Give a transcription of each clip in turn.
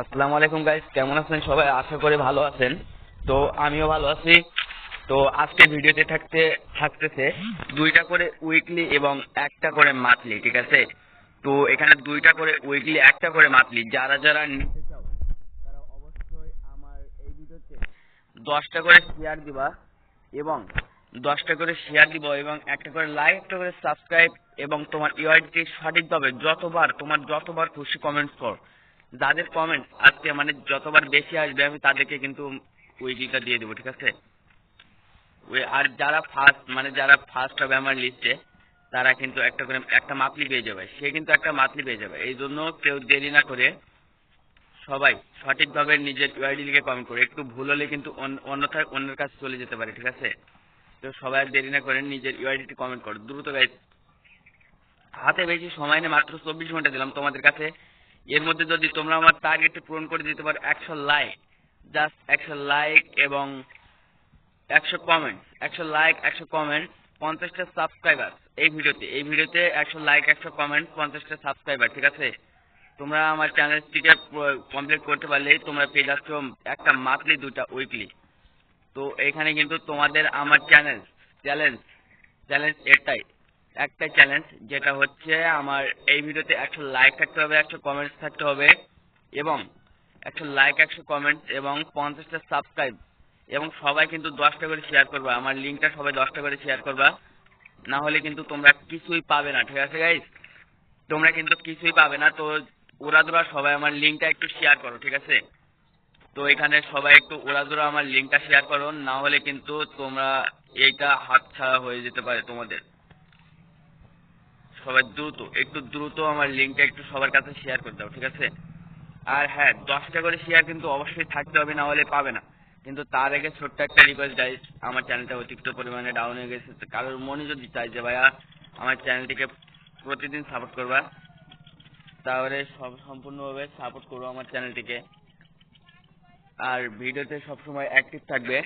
আসসালামু আলাইকুম গাইস কেমন আছেন সবাই? আশা করি ভালো আছেন। তো আমিও ভালো আছি। তো আজকে ভিডিওতে থাকতে, থাকতেছে দুইটা করে উইকলি এবং একটা করে মান্থলি ঠিক আছে? তো এখানে দুইটা করে উইকলি একটা করে মান্থলি যারা যারা নিতে চাও, তারা অবশ্যই আমার এই ভিডিওতে দশটা করে শেয়ার দিবা এবং দশটা করে শেয়ার দিব এবং একটা করে লাইক একটা করে সাবস্ক্রাইব এবং তোমার ইউআইডিটি সঠিকভাবে যতবার, তোমার যতবার খুশি কমেন্টস কর যাদের কমেন্ট আজকে মানে যতবার বেশি আসবে, আমি তাদেরকে কিন্তু উইকলিটা দিয়ে দেবো, ঠিক আছে? ওই আর যারা ফার্স্ট মানে যারা ফার্স্ট হবে আমার লিস্টে তারা কিন্তু একটা করে একটা মাতলি পেয়ে যাবে। সে কিন্তু একটা মাতলি পেয়ে যাবে। এই জন্য কেউ দেরি না করে সবাই সঠিকভাবে নিজের ইউআইডি লিখে কমেন্ট করে। একটু ভুল হলে কিন্তু অন্যথায় অন্যের কাছে চলে যেতে পারে, ঠিক আছে? তো সবাই দেরি না করে নিজের ইউআইডিটি কমেন্ট করো। দ্রুত গাইজ হাতে বেশি সময় নেই, মাত্র চব্বিশ ঘণ্টা দিলাম তোমাদের কাছে। এর মধ্যে যদি তোমরা আমার টার্গেটটি পূরণ করে দিতে পারো একশো লাইক জাস্ট একশো লাইক এবং একশো কমেন্ট একশো লাইক একশো কমেন্ট পঞ্চাশটা সাবস্ক্রাইবার এই ভিডিওতে। এই ভিডিওতে একশো লাইক একশো কমেন্ট পঞ্চাশটা সাবস্ক্রাইবার ঠিক আছে? তোমরা আমার চ্যানেলটিকে কমপ্লিট করতে পারলেই তোমরা পেয়ে যাচ্ছ একটা মান্থলি দুটা উইকলি তো এখানে কিন্তু তোমাদের আমার চ্যানেল চ্যালেঞ্জ চ্যালেঞ্জ এটাই একটাই চ্যালেঞ্জ যেটা হচ্ছে আমার এই ভিডিওতে একশো লাইক থাকতে হবে, একশো কমেন্টস থাকতে হবে, এবং একশো লাইক একশো কমেন্ট এবং পঞ্চাশটা সাবস্ক্রাইব এবং সবাই কিন্তু দশটা করে শেয়ার করবা। আমার লিঙ্কটা সবাই দশটা করে শেয়ার করবা। না হলে কিন্তু তোমরা কিছুই পাবে না, ঠিক আছে গাইস তোমরা কিন্তু কিছুই পাবে না, তো ওরা দুরা সবাই আমার লিঙ্কটা একটু শেয়ার করো, ঠিক আছে? তো এখানে সবাই একটু ওরাদুরা আমার লিঙ্কটা শেয়ার করো, না হলে কিন্তু তোমরা এইটা হাতছাড়া হয়ে যেতে পারে তোমাদের। সবাই দ্রুত, একটু দ্রুত আমার লিঙ্কটা একটু সবার কাছে শেয়ার করে দাও, ঠিক আছে? আর হ্যাঁ দশটা করে শেয়ার কিন্তু অবশ্যই থাকতে হবে, না হলে পাবে না। কিন্তু তার আগে ছোট্ট একটা রিকোয়েস্ট গাইস আমার চ্যানেলটা অতিরিক্ত পরিমাণে ডাউন হয়ে গেছে কারোর মনে যদি চাই যে, ভাইয়া, আমার চ্যানেলটিকে প্রতিদিন সাপোর্ট করবা, তাহলে সব, সম্পূর্ণভাবে সাপোর্ট করব আমার চ্যানেলটিকে আর ভিডিওতে সবসময় অ্যাক্টিভ থাকবে,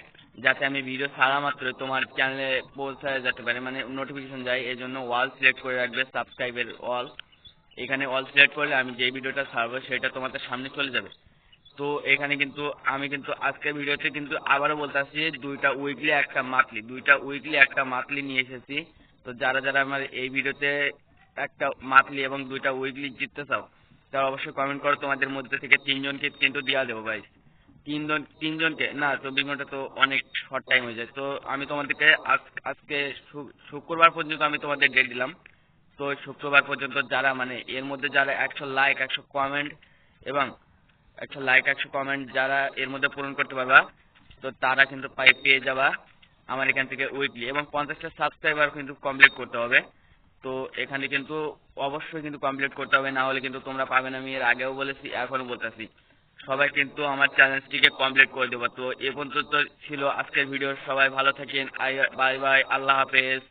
যাতে আমি ভিডিও ছাড়া মাত্র তোমার চ্যানেলে পৌঁছায় যেতে পারে। মানে নোটিফিকেশন যায় এই জন্য ওয়াল সিলেক্ট করে রাখবে সাবস্ক্রাইবের ওয়াল এখানে অল সিলেক্ট করলে আমি যে ভিডিওটা ছাড়বো, সেটা তোমাদের সামনে চলে যাবে। তো এখানে কিন্তু, আমি কিন্তু আজকের ভিডিওতে কিন্তু আবারও বলতে আসছি দুইটা উইকলি একটা মান্থলি দুইটা উইকলি একটা মান্থলি নিয়ে এসেছি। তো যারা যারা আমার এই ভিডিওতে একটা মান্থলি এবং দুইটা উইকলি জিততে চাও, তারা অবশ্যই কমেন্ট করো। তোমাদের মধ্যে থেকে তিনজনকে কিন্তু দেওয়া দেবো ভাই তিনজন, তিনজনকে, না, চব্বিশ ঘণ্টা তো অনেক শর্ট টাইম হয়ে যায়। তো আমি তোমাদেরকে আজকে শুক্রবার পর্যন্ত আমি তোমাদের ডেট দিলাম। তো শুক্রবার পর্যন্ত যারা মানে এর মধ্যে যারা একশো লাইক একশো কমেন্ট এবং একশো লাইক একশো কমেন্ট যারা এর মধ্যে পূরণ করতে পারবা, তো তারা কিন্তু পাই, পেয়ে যাবা আমার এখান থেকে উইকলি এবং পঞ্চাশটা সাবস্ক্রাইবার কিন্তু কমপ্লিট করতে হবে। তো এখানে কিন্তু অবশ্যই কিন্তু কমপ্লিট করতে হবে, না হলে কিন্তু তোমরা পাবে না। আমি এর আগেও বলেছি এখনও বলতেছি। সবাই কিন্তু আমার চ্যালেঞ্জটিকে কমপ্লিট করে দেবো। তো এ পর্যন্ত ছিল আজকের ভিডিও সবাই ভালো থাকেন। Bye bye. আল্লাহ হাফেজ।